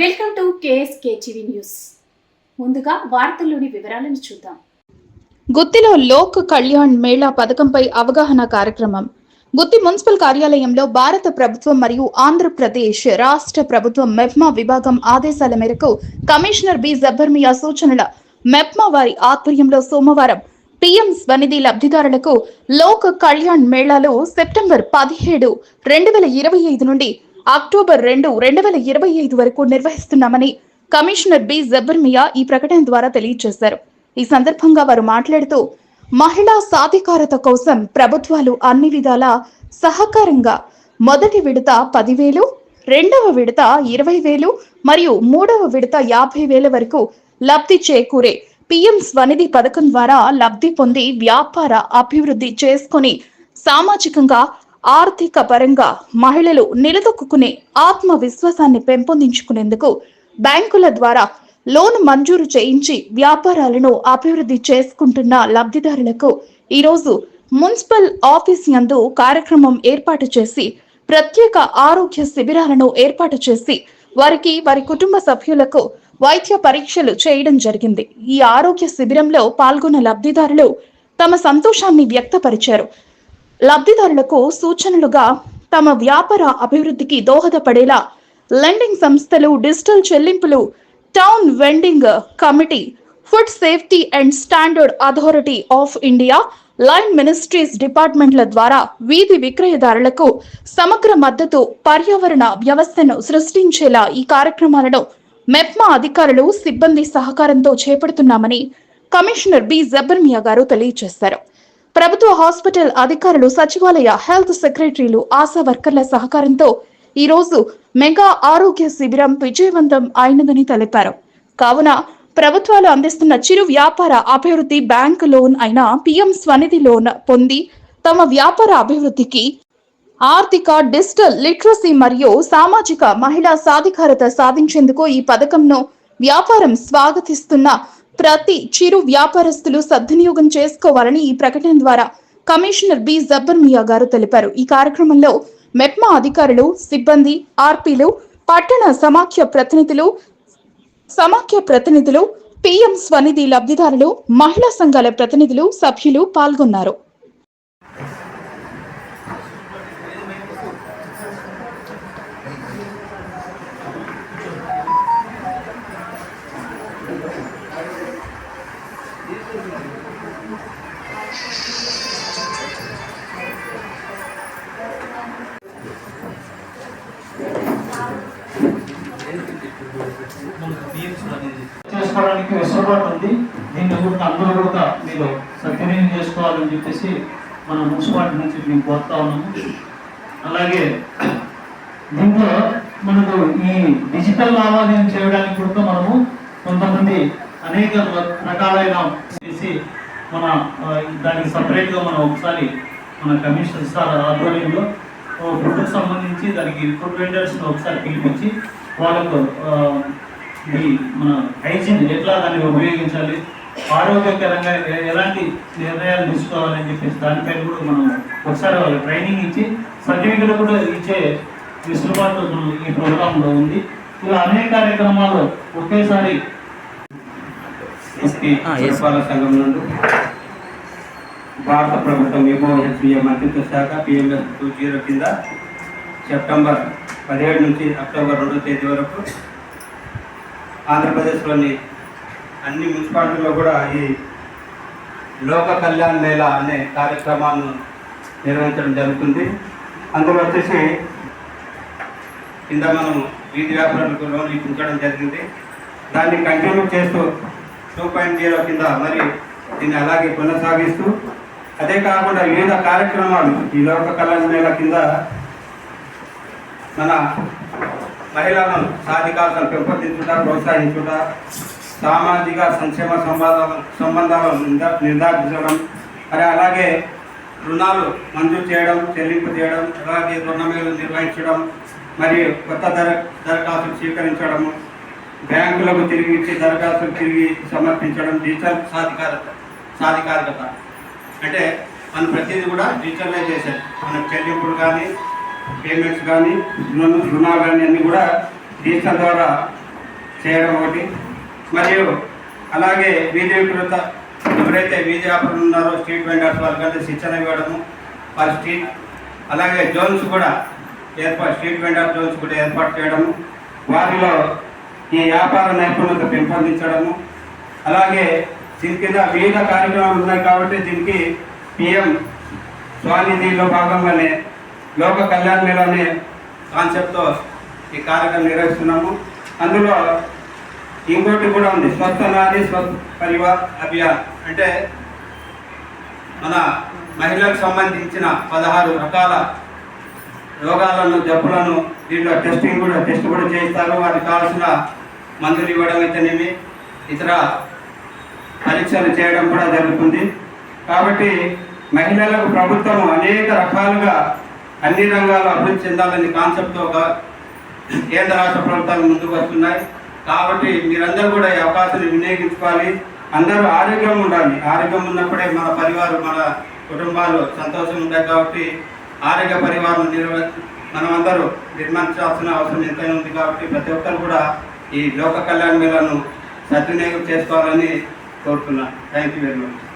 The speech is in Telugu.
Welcome to KSK TV news. ముందుగా వార్తల్లోని వివరాలను చూద్దాం. గుత్తిలో లోక్ కళ్యాణ్ మేళా పథకంపై అవగాహన కార్యక్రమం. గుత్తి మున్సిపల్ కార్యాలయంలో భారత ప్రభుత్వం మరియు ఆంధ్రప్రదేశ్ రాష్ట్ర ప్రభుత్వం మెప్మా విభాగం ఆదేశాల మేరకు కమిషనర్ బి. జబ్బర్మియా సూచనల మెప్మా వారి ఆధ్వర్యంలో సోమవారం పిఎం స్వనిధి లబ్ధిదారులకు లోక్ కళ్యాణ్ మేళాలో సెప్టెంబర్ పదిహేడు రెండు వేల ఇరవై ఐదు నుండి అక్టోబర్ రెండు రెండు వేల ఇరవై ఐదు వరకు నిర్వహిస్తున్నామని కమిషనర్ బి. జబర్మియా ఈ ప్రకటన ద్వారా తెలియజేశారు. ఈ సందర్భంగా వారు మాట్లాడుతూ మహిళా సాధికారత కోసం ప్రభుత్వాలు అన్ని విధాల సహకారంగా మొదటి విడత పదివేలు రెండవ విడత ఇరవై వేలు మరియు మూడవ విడత యాభై వేల వరకు లబ్ధి చేకూరే పిఎం స్వనిధి పథకం ద్వారా లబ్ధి పొంది వ్యాపార అభివృద్ధి చేసుకొని సామాజికంగా ఆర్థిక పరంగా మహిళలు నిలదొక్కునే ఆత్మవిశ్వాసాన్ని పెంపొందించుకునేందుకు బ్యాంకుల ద్వారా లోన్ మంజూరు చేయించి వ్యాపారాలను అభివృద్ధి చేసుకుంటున్న లబ్ధిదారులకు ఈరోజు మున్సిపల్ ఆఫీస్ యందు కార్యక్రమం ఏర్పాటు చేసి ప్రత్యేక ఆరోగ్య శిబిరాలను ఏర్పాటు చేసి వారికి వారి కుటుంబ సభ్యులకు వైద్య పరీక్షలు చేయడం జరిగింది. ఈ ఆరోగ్య శిబిరంలో పాల్గొన్న లబ్ధిదారులు తమ సంతోషాన్ని వ్యక్తపరిచారు. లబ్ధిదారులకు సూచనలుగా తమ వ్యాపార అభివృద్ధికి దోహదపడేలా లెండింగ్ సంస్థలు డిజిటల్ చెల్లింపులు town vending committee food safety and standard authority of India line ministries డిపార్ట్మెంట్ల ద్వారా వీధి విక్రయదారులకు సమగ్ర మద్దతు పర్యావరణ వ్యవస్థను సృష్టించేలా ఈ కార్యక్రమాలను మెప్మా అధికారులు సిబ్బంది సహకారంతో చేపడుతున్నామని కమిషనర్ బి. జబర్మియా గారు తెలియజేశారు. ప్రభుత్వ హాస్పిటల్ అధికారులు సచివాలయ హెల్త్ సెక్రటరీలు ఆశా వర్కర్ల సహకారంతో ఈ రోజు మెగా ఆరోగ్య శిబిరం విజయవంతం అయినదని తెలిపారు. కావున ప్రభుత్వాలు అందిస్తున్న చిరు వ్యాపార అభివృద్ధి బ్యాంక్ లోన్ అయిన పిఎం స్వనిధి లోన్ పొంది తమ వ్యాపార అభివృద్ధికి ఆర్థిక డిజిటల్ లిటరసీ మరియు సామాజిక మహిళా సాధికారత సాధించేందుకు ఈ పథకంను వ్యాపారం స్వాగతిస్తున్న ప్రతి చిరు వ్యాపారస్తులు సద్వినియోగం చేసుకోవాలని ఈ ప్రకటన ద్వారా కమిషనర్ బి. జబ్బర్ మియా గారు తెలిపారు. ఈ కార్యక్రమంలో మెప్మా అధికారులు సిబ్బంది ఆర్పీలు పట్టణ సమాఖ్య ప్రతినిధులు సమాఖ్య ప్రతినిధులు పిఎం స్వనిధి లబ్ధిదారులు మహిళా సంఘాల ప్రతినిధులు సభ్యులు పాల్గొన్నారు. చేసుకోవడానికి వెసులుబాటు ఉంది. దీన్ని కూడా అందరూ కూడా మీరు సద్వినియోగం చేసుకోవాలని చెప్పేసి మన మున్సిపాలిటీ నుంచి మేము కోరుతా ఉన్నాము. అలాగే దీంట్లో మనకు ఈ డిజిటల్ లావాదేవీ చేయడానికి కూడా మనము కొంతమంది అనేక రకాలైన చేసి మన దానికి సపరేట్గా మనం ఒకసారి మన కమిషనర్ సార్ ఆధ్వర్యంలో ఫుడ్కు సంబంధించి దానికి ఫుడ్ వెండర్స్ని ఒకసారి పిలిపించి వాళ్ళకు ఈ మన హైజీన్ ఎట్లా దాన్ని ఉపయోగించాలి ఆరోగ్యకరంగా ఎలాంటి నిర్ణయాలు తీసుకోవాలని చెప్పేసి దానిపైన కూడా మనం ఒకసారి వాళ్ళకి ట్రైనింగ్ ఇచ్చి సర్టిఫికెట్ కూడా ఇచ్చే వెసులుబాటు ఈ ప్రోగ్రాంలో ఉంది. ఇలా అనేక కార్యక్రమాలు ఒకేసారి ఎస్పీ సంఘం నుండి భారత ప్రభుత్వం ఎంఓహెచ్బిఏ మంత్రిత్వ శాఖ పిఎంఎస్ టూ జీరో కింద సెప్టెంబర్ పదిహేడు నుంచి అక్టోబర్ రెండో తేదీ వరకు ఆంధ్రప్రదేశ్లోని అన్ని మున్సిపాలిటీల్లో కూడా ఈ లోక కళ్యాణ్ మేళా అనే కార్యక్రమాన్ని నిర్వహించడం జరుగుతుంది. అందులో వచ్చేసి కింద మనం వీధి వ్యాపారులకు లోన్లు ఇప్పించడం జరిగింది. దాన్ని కంటిన్యూ చేస్తూ టూ పాయింట్ జీరో కింద మరి దీన్ని అలాగే కొనసాగిస్తూ అదే కాకుండా వివిధ కార్యక్రమాలు ఈ లోక కళ్యాణ మేళ కింద మన మహిళలను సాధికారతను పెంపొందించుట ప్రోత్సహించుట సామాజిక సంక్షేమ సంబంధాలను సంబంధాలను నిర్ధారించడం మరి అలాగే రుణాలు మంజూరు చేయడం చెల్లింపు చేయడం అలాగే రుణమేలు నిర్వహించడం మరియు కొత్త దర దరఖాస్తులు స్వీకరించడము బ్యాంకులకు తిరిగి ఇచ్చి దరఖాస్తులు తిరిగి సమర్పించడం డిజిటల్ సాధికారత సాధికారికత. అంటే మనం ప్రతిదీ కూడా డిజిటలైజేషన్ మన చెల్లింపులు కానీ పేమెంట్స్ కానీ రుణ రుణాలు కానీ అన్నీ కూడా డిజిటల్ ద్వారా చేయడం ఒకటి. మరియు అలాగే వీధీకృత ఎవరైతే వీధి వ్యాపారులు ఉన్నారో స్ట్రీట్ వెండర్స్ వాళ్ళకంటే శిక్షణ ఇవ్వడము వారి స్ట్రీట్ అలాగే జోన్స్ కూడా ఏర్పాటు స్ట్రీట్ వెండర్ జోన్స్ కూడా ఏర్పాటు చేయడము వారిలో ఈ వ్యాపార నైపుణ్యత పెంపొందించడము. అలాగే దీని కింద వివిధ కార్యక్రమాలు ఉన్నాయి కాబట్టి దీనికి పిఎం స్వానిధిలో భాగంగానే లోక కళ్యాణ మేళ అనే కాన్సెప్ట్తో ఈ కార్యక్రమం నిర్వహిస్తున్నాము. అందులో ఇంకోటి కూడా ఉంది. స్వస్థ నాది స్వస్థ పరివార్ అభియాన్. అంటే మన మహిళలకు సంబంధించిన పదహారు రకాల రోగాలను జబ్బులను దీంట్లో టెస్టింగ్ కూడా టెస్ట్ కూడా చేస్తారు వారికి కావాల్సిన మందులు ఇవ్వడం అయితేనేమి ఇతర పరీక్షలు చేయడం కూడా జరుగుతుంది. కాబట్టి మహిళలకు ప్రభుత్వం అనేక రకాలుగా అన్ని రంగాల్లో అభివృద్ధి చెందాలని కాన్సెప్ట్తో ఒక కేంద్ర రాష్ట్ర ప్రభుత్వాలు ముందుకు వస్తున్నాయి. కాబట్టి మీరందరూ కూడా ఈ అవకాశాన్ని వినియోగించుకోవాలి. అందరూ ఆరోగ్యం ఉండాలి. ఆరోగ్యం ఉన్నప్పుడే మన పరివారం మన కుటుంబాలు సంతోషం ఉంటాయి కాబట్టి ఆరోగ్య పరివారం నిర్వ మనమందరూ నిర్మించాల్సిన అవసరం ఎంతైనా ఉంది కాబట్టి ప్రతి ఒక్కరు కూడా ఈ లోక కళ్యాణ మేళను సద్వినియోగం చేసుకోవాలని కోరుతున్నాను థ్యాంక్ యూ వెరీ మచ్